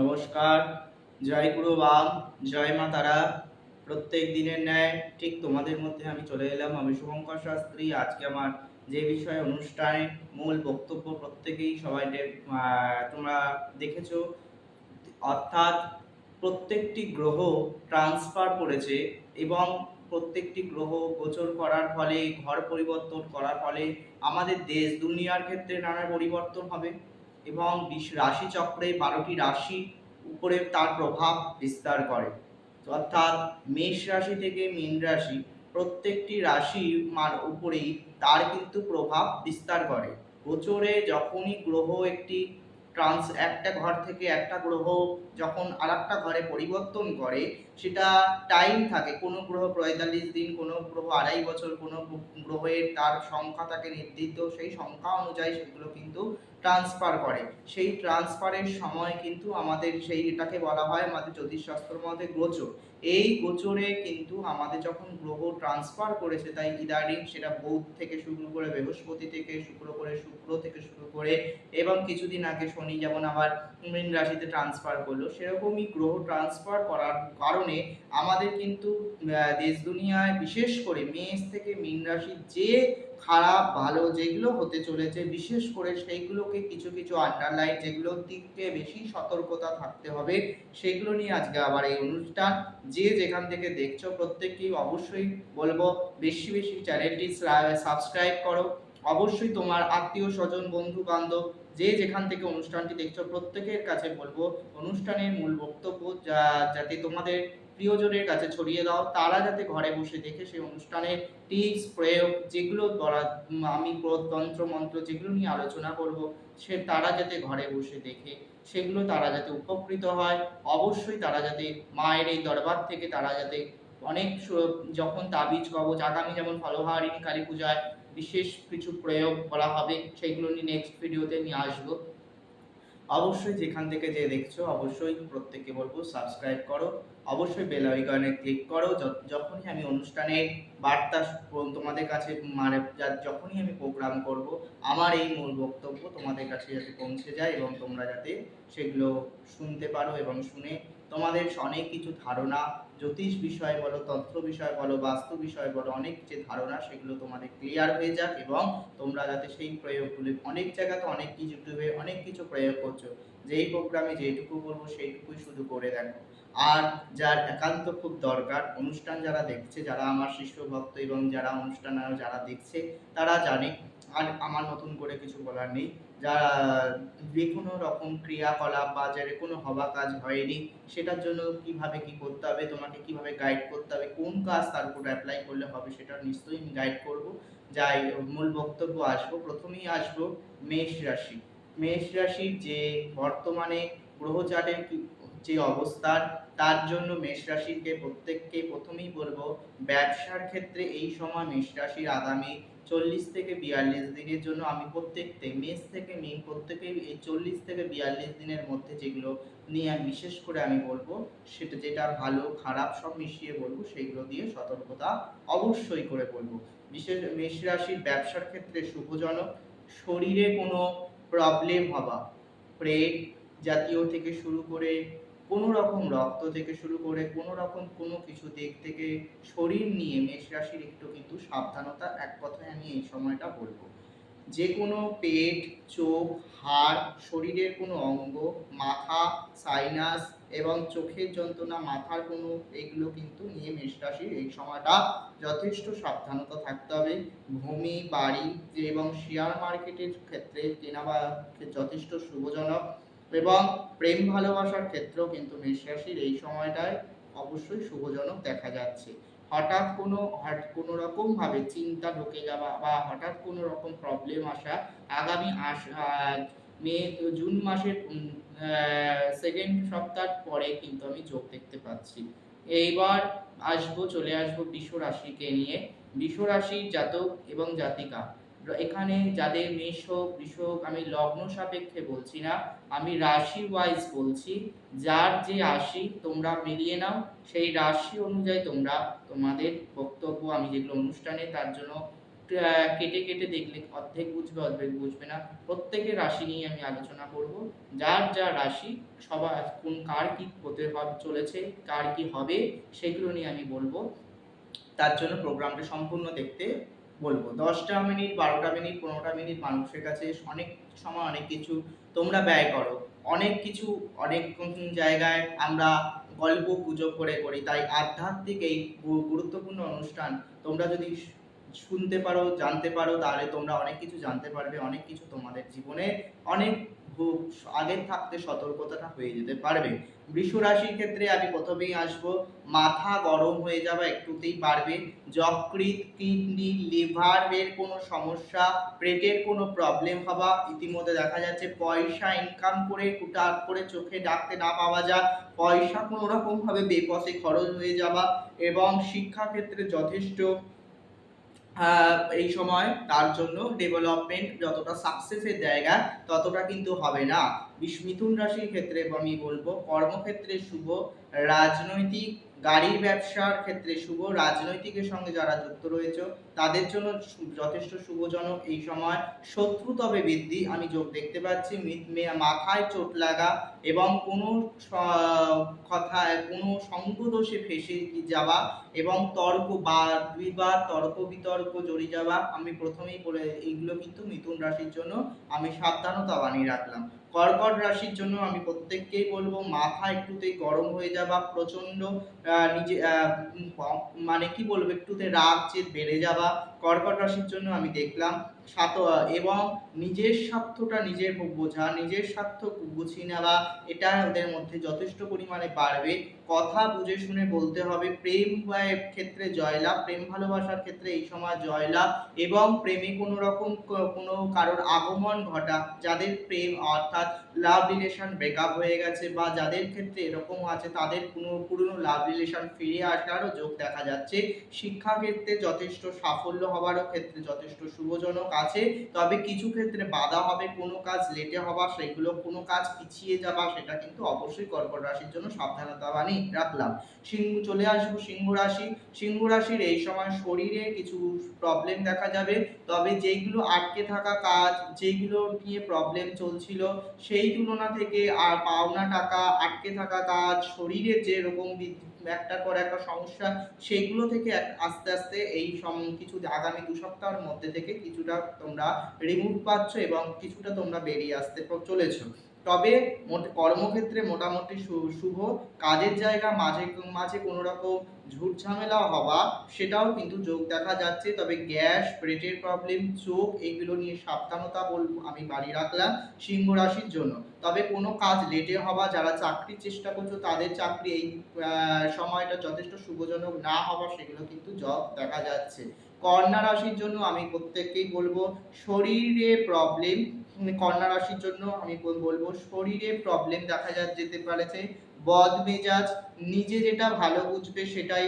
নমস্কার। জয় গুরু বাম জয় মা তারা। প্রত্যেক দিনের ন্যায় ঠিক তোমাদের মধ্যে আমি চলে এলাম। আমি শুভঙ্কর শাস্ত্রী। আজকে আমার যে বিষয়ে অনুষ্ঠানে মূল বক্তব্য প্রত্যেকেই সবাই তোমরা দেখেছ। অর্থাৎ প্রত্যেকটি গ্রহ ট্রান্সফার করেছে এবং প্রত্যেকটি গ্রহ গোচর করার ফলে, ঘর পরিবর্তন করার ফলে আমাদের দেশ দুনিয়ার ক্ষেত্রে নানা পরিবর্তন হবে। এবং বিশ- রাশিচক্রে বারোটি রাশি উপরে তার প্রভাব বিস্তার করে। অর্থাৎ মেষ রাশি থেকে মীন রাশি প্রত্যেকটি রাশি মান উপরেই তার কিন্তু প্রভাব বিস্তার করে। গোচরে যখনই গ্রহ একটি ট্রান্স একটা ঘর থেকে একটা গ্রহ যখন আর ঘরে পরিবর্তন করে সেটা টাইম থাকে। কোনো গ্রহ পঁয়তাল্লিশ দিন, কোনো গ্রহ আড়াই বছর, কোনো গ্রহের তার সংখ্যা থাকে নির্দিষ্ট, সেই সংখ্যা অনুযায়ী সেগুলো কিন্তু ট্রান্সফার করে। সেই ট্রান্সফারের সময় কিন্তু আমাদের সেই এটাকে বলা হয় আমাদের জ্যোতিষশাস্ত্রের মধ্যে গোচর। এই গোচরে কিন্তু আমাদের যখন গ্রহ ট্রান্সফার করেছে, তাই ইদারিং সেটা বৌদ্ধ থেকে শুরু করে বৃহস্পতি থেকে শুক্র করে শুক্র থেকে শুরু করে এবং কিছুদিন আগে শনি যেমন আবার মীন রাশিতে ট্রান্সফার করল, সেরকমই গ্রহ ট্রান্সফার করার কারণে আমাদের কিন্তু দেশ দুনিয়ায় বিশেষ করে মেষ থেকে মীন রাশির যে খারাপ, ভালো যেগুলো হতে চলেছে, বিশেষ করে সেইগুলোকে কিছু কিছু আন্ডারলাইন যেগুলোর দিকে বেশি সতর্কতা থাকতে হবে, সেগুলো নিয়ে আজকে আবার এই অনুষ্ঠান। যে যেখান থেকে দেখছ প্রত্যেককেই অবশ্যই বলব, বেশি বেশি চ্যানেলটি সাবস্ক্রাইব করো। অবশ্যই তোমার আত্মীয় স্বজন বন্ধু বান্ধব যে যেখান থেকে অনুষ্ঠানটি দেখছ, প্রত্যেকের কাছে বলব, অনুষ্ঠানের মূল বক্তব্য যা, যাতে তোমাদের প্রিয়জনের কাছে ছড়িয়ে দাও, তারা যাতে ঘরে বসে দেখে সেই অনুষ্ঠানের টিপস প্রয়োগ যেগুলো বলা আমি তন্ত্র, মন্ত্র যেগুলো নিয়ে আলোচনা করব, সে তারা যাতে ঘরে বসে দেখে, সেগুলো তারা যাতে উপকৃত হয়। অবশ্যই তারা যাতে মায়ের এই দরবার থেকে তারা যাতে অনেক যখন তাবিজ কবচ, আগামী যেমন ফলহারিণী কালী পূজায় বিশেষ কিছু প্রয়োগ করা হবে সেইগুলো নিয়ে নেক্সট ভিডিওতে নিয়ে আসব। অবশ্যই যেখান থেকে যে দেখছ, অবশ্যই প্রত্যেককে বলব সাবস্ক্রাইব করো। অবশ্যই বেল আইকনে ক্লিক করো। যখনই আমি অনুষ্ঠানের বার্তা তোমাদের কাছে মানে যখনই আমি প্রোগ্রাম করব, আমার এই মূল বক্তব্য তোমাদের কাছে যাতে পৌঁছে যায় এবং তোমরা যাতে সেগুলো শুনতে পারো এবং শুনে তোমাদের অনেক কিছু ধারণা জ্যোতিষ বিষয় বলো, তন্ত্র বিষয় বলো, বাস্তু বিষয় বলো, অনেক যে ধারণা সেগুলো তোমাদের ক্লিয়ার হয়ে যাক এবং তোমরা যাতে সেই প্রয়োগগুলি অনেক জায়গাতে অনেক কিছু ইউটিউবে অনেক কিছু প্রয়োগ করছ। যেই প্রোগ্রামে যেটুকু বলব সেইটুকুই শুধু করে দেখো। আর যার একান্ত খুব দরকার, অনুষ্ঠান যারা দেখছে, যারা আমার শিষ্য ভক্ত এবং যারা অনুষ্ঠান যারা দেখছে, তারা জানে। আর আমার নতুন করে কিছু বলার নেই। যারা যে কোনো রকম ক্রিয়াকলাপ বা যার কোনো হওয়া কাজ হয়নি, সেটার জন্য কীভাবে কি করতে হবে, তোমাকে কীভাবে গাইড করতে হবে, কোন কাজ তার উপর অ্যাপ্লাই করলে হবে, সেটা নিশ্চয়ই আমি গাইড করব। যাই মূল বক্তব্য আসব। প্রথমেই আসব মেষ রাশি। মেষ রাশির যে বর্তমানে গ্রহচারের যে অবস্থান তার জন্য মেষ রাশিকে প্রত্যেককে প্রথমেই বলব, ব্যবসার ক্ষেত্রে এই সময় মেষ রাশির আগামী চল্লিশ থেকে বিয়াল্লিশ দিনের জন্য আমি প্রত্যেককে, মেষ থেকে মীন প্রত্যেকেই এই চল্লিশ থেকে বিয়াল্লিশ দিনের মধ্যে যেগুলো নিয়ে বিশেষ করে আমি বলব, সেটা যেটা ভালো, খারাপ সব মিশিয়ে বলব সেইগুলো দিয়ে সতর্কতা অবশ্যই করে বলব। বিশেষ মেষ রাশির ব্যবসার ক্ষেত্রে শুভজনক, শরীরে কোনো প্রবলেম হওয়া, পেট জাতীয় থেকে শুরু করে কোনো রকম রক্ত থেকে শুরু করে কোনো রকম কোনো কিছু দিক থেকে শরীর নিয়ে মেষ রাশির একটু কিন্তু সাবধানতা এক কথায় আমি এই সময়টা বলব। যে কোনো পেট, চোখ, হাড়, শরীরের কোনো অঙ্গ, মাথা সাইনাস এবং চোখের যন্ত্রণা, মাথার কোনো এগুলো কিন্তু নিয়ে মেষ রাশির এই সময়টা যথেষ্ট সাবধানতা থাকতে হবে। ভূমি, বাড়ি এবং শেয়ার মার্কেটের ক্ষেত্রে কেনা বা যথেষ্ট শুভজনক। এবং প্রেম ভালোবাসার ক্ষেত্রেও কিন্তু মেষ রাশির এই সময়টায় অবশ্যই শুভজনক দেখা যাচ্ছে। হঠাৎ কোনো কোনো রকম ভাবে চিন্তা ঢুকে যাওয়া বা হঠাৎ কোনো রকম প্রবলেম আসা, আগামী আস মে, জুন মাসের সেকেন্ড সপ্তাহ পরে কিন্তু আমি যোগ দেখতে পাচ্ছি। এইবার আসব, চলে আসব বিশ্ব রাশিকে নিয়ে। বিশ্ব রাশির জাতক এবং জাতিকা এখানে যাদের মেষ হোক, বৃষ হোক, আমি লগ্ন সাপেক্ষে বলছি না, আমি রাশি ওয়াইজ বলছি। যার যে রাশি তোমরা মিলিয়ে নাও, সেই রাশি অনুযায়ী তোমরা তোমাদের বক্তব্য, আমি যেগুলো অনুষ্ঠানে তার জন্য কেটে কেটে দেখলে অর্ধেক বুঝবে অর্ধেক বুঝবে না, প্রত্যেকের রাশি নিয়ে আমি আলোচনা করব। যার যা রাশি, সবার কোন কার কি হতে চলেছে, কার কি হবে, সেগুলো নিয়ে আমি বলব। তার জন্য প্রোগ্রামটা সম্পূর্ণ দেখতে বলব। দশটা মিনিট, বারোটা মিনিট, পনেরোটা মিনিট মানুষের কাছে অনেক সময়, অনেক কিছু তোমরা ব্যয় করো। অনেক কিছু, অনেক জায়গায় আমরা গল্প গুজব করে করি। তাই আধ্যাত্মিক এই গুরুত্বপূর্ণ অনুষ্ঠান তোমরা যদি শুনতে পারো, জানতে পারো, তাহলে তোমরা অনেক কিছু জানতে পারবে, অনেক কিছু তোমাদের জীবনে অনেক ভু- আগের থাকতে সতর্কতাটা হয়ে যেতে পারবে। বৃষ রাশির ক্ষেত্রে আমি প্রথমেই আসব, মাথা গরম হয়ে যাওয়া একটুতেই পারবে যকৃৎ, কিডনি লিভারের কোনো সমস্যা, পেটের কোনো প্রবলেম হওয়া, ইতিমধ্যে দেখা যাচ্ছে পয়সা ইনকাম করে হুটাট করে চোখে ডাকতে না পাওয়া যায় পয়সা কোনো রকম বেপথে খরচ হয়ে যাওয়া এবং শিক্ষাক্ষেত্রে যথেষ্ট এই সময় তার জন্য ডেভেলপমেন্ট যতটা সাকসেসের জায়গা ততটা কিন্তু হবে না। মিথুন রাশির ক্ষেত্রে আমি বলব, কর্মক্ষেত্রে শুভ, রাজনৈতিক গাড়ির ব্যবসার ক্ষেত্রে শুভ রাজনৈতিকের সঙ্গে যারা যুক্ত রয়েছে তাদের জন্য যথেষ্ট শুভজনক এই সময়। শত্রু তবে বৃদ্ধি আমি যোগ দেখতে পাচ্ছি মাথায় চোট লাগা এবং কোনো স- কথা কোনো সঙ্গদোষে ফেসে যাওয়া এবং তর্ক বা বিবাদ তর্ক বিতর্ক জড়িয়ে যাওয়া আমি প্রথমেই বলে এইগুলো কিন্তু মিথুন রাশির জন্য আমি সাবধানতা বানিয়ে রাখলাম। কর্কট রাশির জন্য আমি প্রত্যেককেই বলব মাথা একটুতেই গরম হয়ে যাওয়া প্রচণ্ড আহ, নিজে মানে কি বলব একটুতে রাগ যে বেড়ে যাওয়া কর্কট রাশির জন্য আমি দেখলাম সাত, এবং নিজের স্বার্থটা নিজের বোঝা, নিজের স্বার্থ গুছিয়ে নেওয়া, এটা ওদের মধ্যে যথেষ্ট পরিমাণে বাড়বে। কথা বুঝে শুনে বলতে হবে, প্রেম ক্ষেত্রে জয়লাভ, প্রেম ভালোবাসার ক্ষেত্রে এই সময় জয়লাভ, এবং প্রেমে কোনো রকম কোনো কারোর আগমন ঘটা, যাদের প্রেম অর্থাৎ লাভ রিলেশন ব্রেকআপ হয়ে গেছে বা যাদের ক্ষেত্রে এরকম আছে, তাদের কোনো পুরনো লাভ রিলেশন ফিরে আসারও যোগ দেখা যাচ্ছে। শিক্ষা ক্ষেত্রে যথেষ্ট সাফল্য হওয়ারও ক্ষেত্রে যথেষ্ট শুভজনক আছে। তবে কিছু ক্ষেত্রে বাধা হবে কোনো কাজ, লেটে হওয়া, সেগুলো কোনো কাজ পিছিয়ে যাওয়া, সেটা কিন্তু অবশ্যই কর্কট রাশির জন্য সাবধানতা বাণী রাখলাম। সিংহ, চলে আসব সিংহ রাশি। সিংহ রাশির এই সময় শরীরে কিছু প্রবলেম দেখা যাবে। তবে যেইগুলো আটকে থাকা কাজ যেগুলো নিয়ে প্রবলেম চলছিল, সেই তুলনা থেকে আর পাওনা টাকা আটকে থাকা কাজ শরীরের যে রকম বি- একটার করে একটা সমস্যা সেইগুলো থেকে আস্তে আস্তে এই সম, কিছু আগামী দু সপ্তাহের মধ্যে থেকে কিছুটা তোমরা রিমুভ পাচ্ছ এবং কিছুটা তোমরা বেরিয়ে আসতে চলেছো। তবে কর্মক্ষেত্রে মোটামুটি শুভ। কাজের জায়গা মাঝে মাঝে কোনো রকম ঝুট ঝামেলা হওয়া, সেটাও কিন্তু যোগ দেখা যাচ্ছে। তবে গ্যাস, পেটের প্রবলেম চোখ, এগুলো নিয়ে সাবধানতা বলব আমি বাড়ি রাখলাম সিংহ রাশির জন্য। তবে কোনো কাজ লেটে হওয়া, যারা চাকরির চেষ্টা করছ, তাদের চাকরি এই সময়টা যথেষ্ট শুভজনক না হওয়া, সেগুলো কিন্তু জব দেখা যাচ্ছে। কন্যা রাশির জন্য আমি প্রত্যেককেই বলব, শরীরে প্রবলেম কন্যা রাশির জন্য আমি বলব, শরীরে প্রবলেম দেখা যা, যেতে পারেছে। বদ মেজাজ নিজে যেটা ভালো বুঝবে সেটাই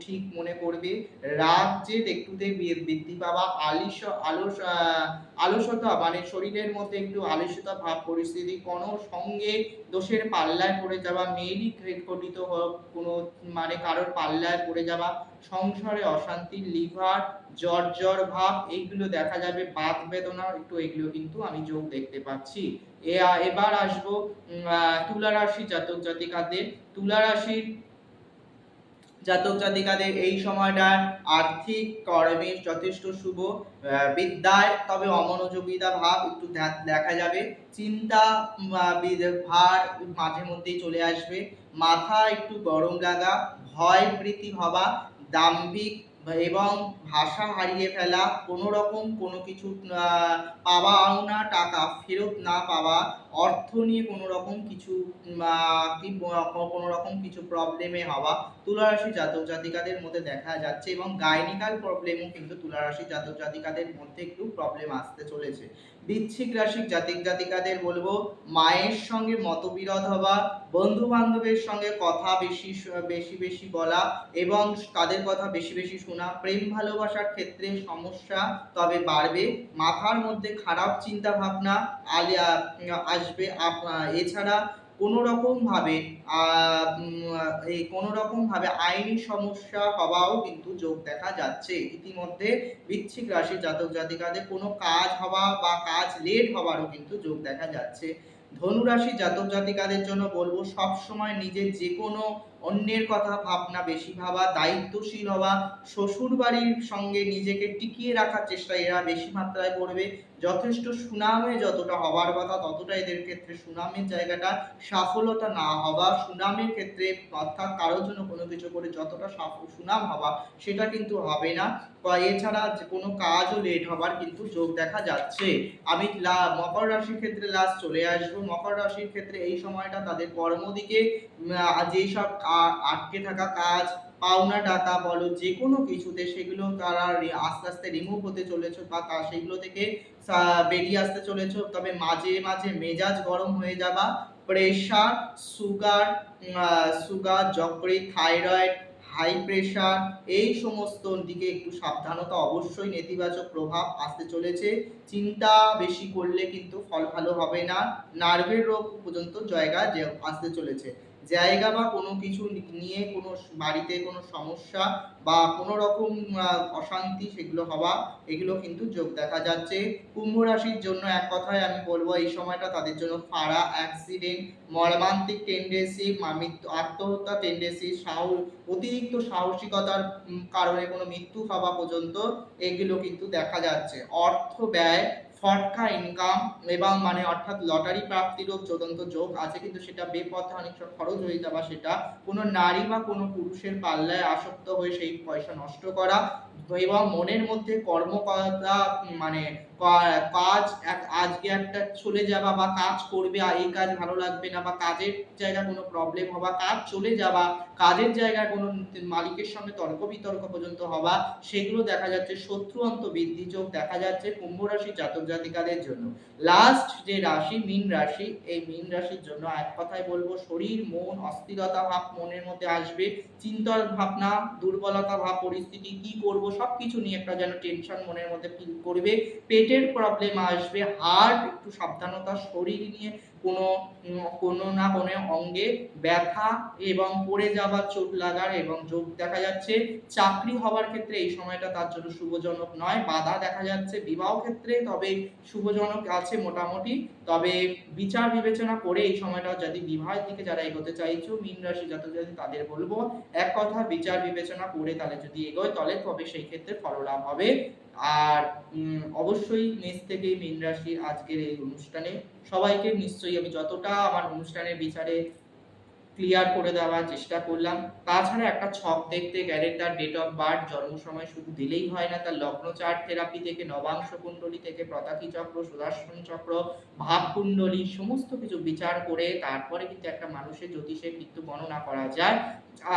ঠিক মনে করবে। রাগ যে একটুতে বৃদ্ধি পাওয়া, আলিস, আলস আলসতা মানে শরীরের মধ্যে একটু আলস্যতা ভাব, পরিস্থিতি, কোনো সঙ্গে দোষের পাল্লায় পড়ে যাওয়া, মেয়েরই হোক, কোনো মানে কারোর পাল্লায় পড়ে যাওয়া সংসারে অশান্তি, লিভার, জ্বর জ্বর, ভাব, এইগুলো দেখা যাবে, বাত বেদনা, একটু এগুলো কিন্তু আমি যোগ দেখতে পাচ্ছি। এবার আসব তুলা রাশি জাতক জাতিকাদের। তুলা রাশির জাতক জাতিকাদের এই সময়টা আর্থিক কর্মে যথেষ্ট শুভ বিদ্যায়, তবে অমনোযোগিতা, ভাব একটু দেখা যাবে। চিন্তা ভার মাঝে মধ্যেই চলে আসবে। মাথা একটু গরম লাগা, ভয় প্রীতি হওয়া দাম্ভিক এবং ভাষা হারিয়ে ফেলা কোনো রকম কোনো কিছু পাওয়া আওনা টাকা ফেরত না পাওয়া, অর্থ নিয়ে কোনো রকম কিছু কোনো রকম কিছু প্রবলেমে হওয়া তুলারাশি জাতক জাতিকাদের মধ্যে দেখা যাচ্ছে এবং গাইনিকাল প্রবলেমও কিন্তু তুলারাশি জাতক জাতিকাদের মধ্যে একটু প্রবলেম আসতে চলেছে। বৃশ্চিক রাশির জাতিক জাতিকাদের বলব, মায়ের সঙ্গে মতবিরোধ হওয়া বন্ধু বান্ধবের সঙ্গে কথা বেশি বেশি বেশি বলা এবং তাদের কথা বেশি বেশি শোনা, প্রেম ভালোবাসার ক্ষেত্রে সমস্যা তবে বাড়বে, মাথার মধ্যে খারাপ চিন্তা ভাবনা আসবে এছাড়া কোনো রকমভাবে আহ, এই কোনো রকমভাবে আইনি সমস্যা হওয়াও কিন্তু যোগ দেখা যাচ্ছে। ইতিমধ্যে বৃশ্চিক রাশির জাতক জাতিকাদের কোনো কাজ হওয়া বা কাজ লেট হওয়ারও কিন্তু যোগ দেখা যাচ্ছে। ধনু রাশির জাতক জাতিকাদের জন্য বলব সবসময় নিজের যে কোনো অন্যের কথা ভাবনা বেশি ভাবা, দায়িত্বশীল হওয়া শ্বশুর বাড়ির সঙ্গে নিজেকে টিকিয়ে রাখার চেষ্টা এরা বেশি মাত্রায় করবে। যথেষ্ট সুনামে যতটা হওয়ার কথা, ততটা এদের ক্ষেত্রে সুনামের জায়গাটা সফলতা না হওয়া, সুনামের ক্ষেত্রে অর্থাৎ কারোর জন্য কোনো কিছু করে যতটা সুনাম হওয়া, সেটা কিন্তু হবে না। বা এছাড়া যে কোনো কাজও লেট হবার কিন্তু যোগ দেখা যাচ্ছে। আমি লা- মকর রাশির ক্ষেত্রে লাস্ট চলে আসব। মকর রাশির ক্ষেত্রে এই সময়টা তাদের কর্মদিকে যেই সব আটকে থাকা কাজ, পাওনা টাকা বলো যে কোনো কিছুতে সেগুলো তারা আস্তে আস্তে রিমুভ হতে চলেছে বা তা সেগুলো থেকে বেরিয়ে আসতে চলেছে। তবে মাঝে মাঝে মেজাজ গরম হয়ে যাওয়া প্রেশার সুগার সুগার যকৃত থাইরয়েড হাই প্রেশার এই সমস্ত দিকে একটু সাবধানতা অবশ্যই নেতিবাচক প্রভাব আসতে চলেছে। চিন্তা বেশি করলে কিন্তু ফল ভালো হবে না। নার্ভের রোগ পর্যন্ত জায়গা যে, আসতে চলেছে। জায়গা বা কোনো কিছু নিয়ে কোনো বাড়িতে কোনো সমস্যা বা কোনো রকম অশান্তি সেগুলো হওয়া, এগুলো কিন্তু যোগ দেখা যাচ্ছে। কুম্ভ রাশির জন্য এক কথায় আমি বলব, এই সময়টা তাদের জন্য ফাড়া অ্যাক্সিডেন্ট মর্মান্তিক টেন্ডেন্সি আত্মহত্যা টেন্ডেন্সি সাহস, অতিরিক্ত সাহসিকতার কারণে কোনো মৃত্যু হওয়া পর্যন্ত এগুলো কিন্তু দেখা যাচ্ছে। অর্থ ব্যয় ফটকা ইনকাম এবং মানে অর্থাৎ লটারি প্রাপ্তিরও চূড়ান্ত যোগ আছে, কিন্তু সেটা বেপথে অনেক খরচ হয়ে যাওয়া সেটা কোনো নারী বা কোনো পুরুষের পাল্লায় আসক্ত হয়ে সেই পয়সা নষ্ট করা এবং মনের মধ্যে কর্মকর্তা মানে কাজ আজকে একটা চলে যাওয়া বা কাজ করবে, আর এই কাজ ভালো লাগবে না বা কাজের জায়গায় কোনো প্রবলেম হওয়া, কাজ চলে যাওয়া কাজের জায়গায় কোনো মালিকের সঙ্গে তর্ক বিতর্ক পর্যন্ত হওয়া, সেগুলো দেখা যাচ্ছে শত্রু অন্ত বৃদ্ধি যোগ দেখা যাচ্ছে কুম্ভ রাশি জাতক জাতিকাদের জন্য। লাস্ট যে রাশি, মীন রাশি, এই মীন রাশির জন্য এক কথায় বলব, শরীর, মন, অস্থিরতা ভাব মনের মধ্যে আসবে, চিন্তার ভাবনা, দুর্বলতা ভাব, পরিস্থিতি, কি করব, সবকিছু নিয়ে একটা যেন টেনশন মনের মধ্যে ফিল করবে পেটের প্রবলেম আসবে হার্ট একটু সাবধানতা, শরীর নিয়ে কোনো কোনো না কোনো অঙ্গে ব্যথা এবং পড়ে যাওয়ার চোট লাগার এবং যোগ দেখা যাচ্ছে। চাকরি হওয়ার ক্ষেত্রে এই সময়টা তার জন্য শুভজনক নয়, বাধা দেখা যাচ্ছে। বিবাহ ক্ষেত্রে তবে শুভজনক আছে মোটামুটি। তবে বিচার বিবেচনা করে এই সময়টা যদি বিবাহের দিকে যারা এগোতে চাইছো, মীন রাশি যত যদি তাদের বলব, এক কথা বিচার বিবেচনা করে তাহলে যদি এগোয়, তাহলে তবে সেই ক্ষেত্রে ফললাভ হবে। আর অবশ্যই মেষ থেকে মীন রাশির আজকের এই অনুষ্ঠানে সবাইকে নিশ্চয়ই আমি যতটা আমার অনুষ্ঠানের বিচারে ক্লিয়ার করে দেওয়ার চেষ্টা করলাম। তাছাড়া একটা ছক দেখতে গেলে তার ডেট অফ বার্থ জন্ম সময় শুধু দিলেই হয় না, তার লগ্ন চার্ট থেরাপি থেকে, নবাংশ কুণ্ডলী থেকে প্রতাকি চক্র, সুদর্শন চক্র, ভাব কুণ্ডলী, সমস্ত কিছু বিচার করে তারপরে কিন্তু একটা মানুষের জ্যোতিষের কিন্তু গণনা করা যায়।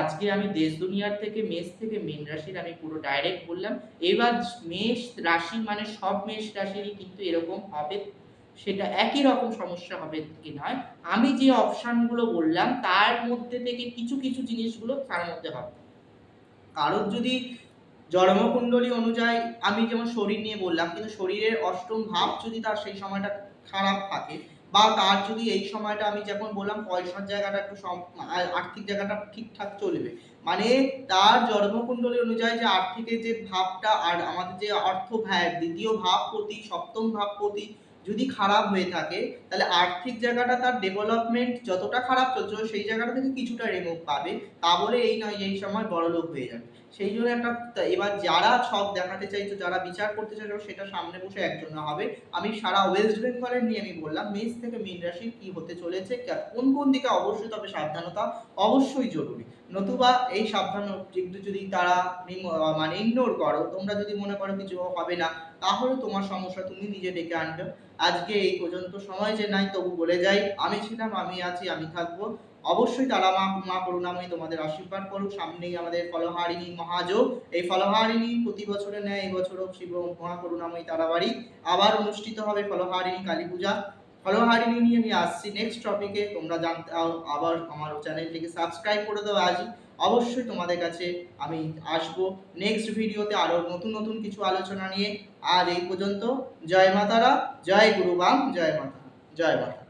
আজকে আমি দেশ দুনিয়ার থেকে, মেষ থেকে, মীন রাশির আমি পুরো ডাইরেক্ট বললাম। এবার মেষ রাশি মানে সব মেষ রাশিরই কিন্তু এরকম হবে, সেটা একই রকম সমস্যা হবে কি নয়। আমি যে অপশানগুলো বললাম, তার মধ্যে থেকে কিছু কিছু জিনিসগুলো তার মধ্যে হবে। কারোর যদি জন্মকুণ্ডলী অনুযায়ী, আমি যেমন শরীর নিয়ে বললাম, কিন্তু শরীরের অষ্টম ভাব যদি তার সেই সময়টা খারাপ থাকে, বা তার যদি এই সময়টা আমি যখন বললাম, পয়সার জায়গাটা একটু আর্থিক জায়গাটা ঠিকঠাক চলবে। মানে তার জন্মকুণ্ডলী অনুযায়ী যে আর্থিকের যে ভাবটা, আর আমাদের যে অর্থ ব্যয়, দ্বিতীয় ভাবপতি সপ্তম ভাবপতি যদি খারাপ হয়ে থাকে, তাহলে আর্থিক জায়গাটা তার ডেভেলপমেন্ট যতটা খারাপ চলছে, সেই জায়গাটা থেকে কিছুটা রিমুভ পাবে। তা বলে এই নয় যে এই সময় বড়লোক হয়ে যাবে। সেই জন্য একটা এবার যারা ছক দেখাতে চাইছো, যারা বিচার করতে চাইছো, সেটা সামনে বসে একজন হবে। আমি সারা ওয়েস্ট বেঙ্গলের নিয়ে আমি বললাম, মেষ থেকে মীন রাশি কি হতে চলেছে কোন কোন দিকে অবশ্যই তবে সাবধানতা অবশ্যই জরুরি। নতুবা এই সাবধান একটু যদি তারা মানে ইগনোর করো, তোমরা যদি মনে করো কিছু হবে না, তাহলে তোমার সমস্যা তুমি নিজে ডেকে আনবে। আজকে এই পর্যন্ত সময় যে নাই, তবু বলে যাই, আমি ছিলাম, আমি আছি, আমি থাকব। অবশ্যই তারা মা মা করুণাময়ী তোমাদের আশীর্বাদ করুক। সামনেই আমাদের ফলহারিণী মহাযোগ। এই ফলহারিণী প্রতি বছরে নেয় এই বছরও শিব মহা করুণাময়ী তারাবাড়ি। আবার অনুষ্ঠিত হবে ফলহারিণী কালী পূজা। ফলহারিণী নিয়ে আমি আসছি নেক্সট টপিকে তোমরা জানতে আবার আমার চ্যানেলটিকে সাবস্ক্রাইব করে দেবো আজই অবশ্যই তোমাদের কাছে আমি আসব নেক্সট ভিডিওতে আরও নতুন নতুন কিছু আলোচনা নিয়ে আর এই পর্যন্ত জয় মাতারা জয় গুরুবাম জয় মাতা জয় মাতা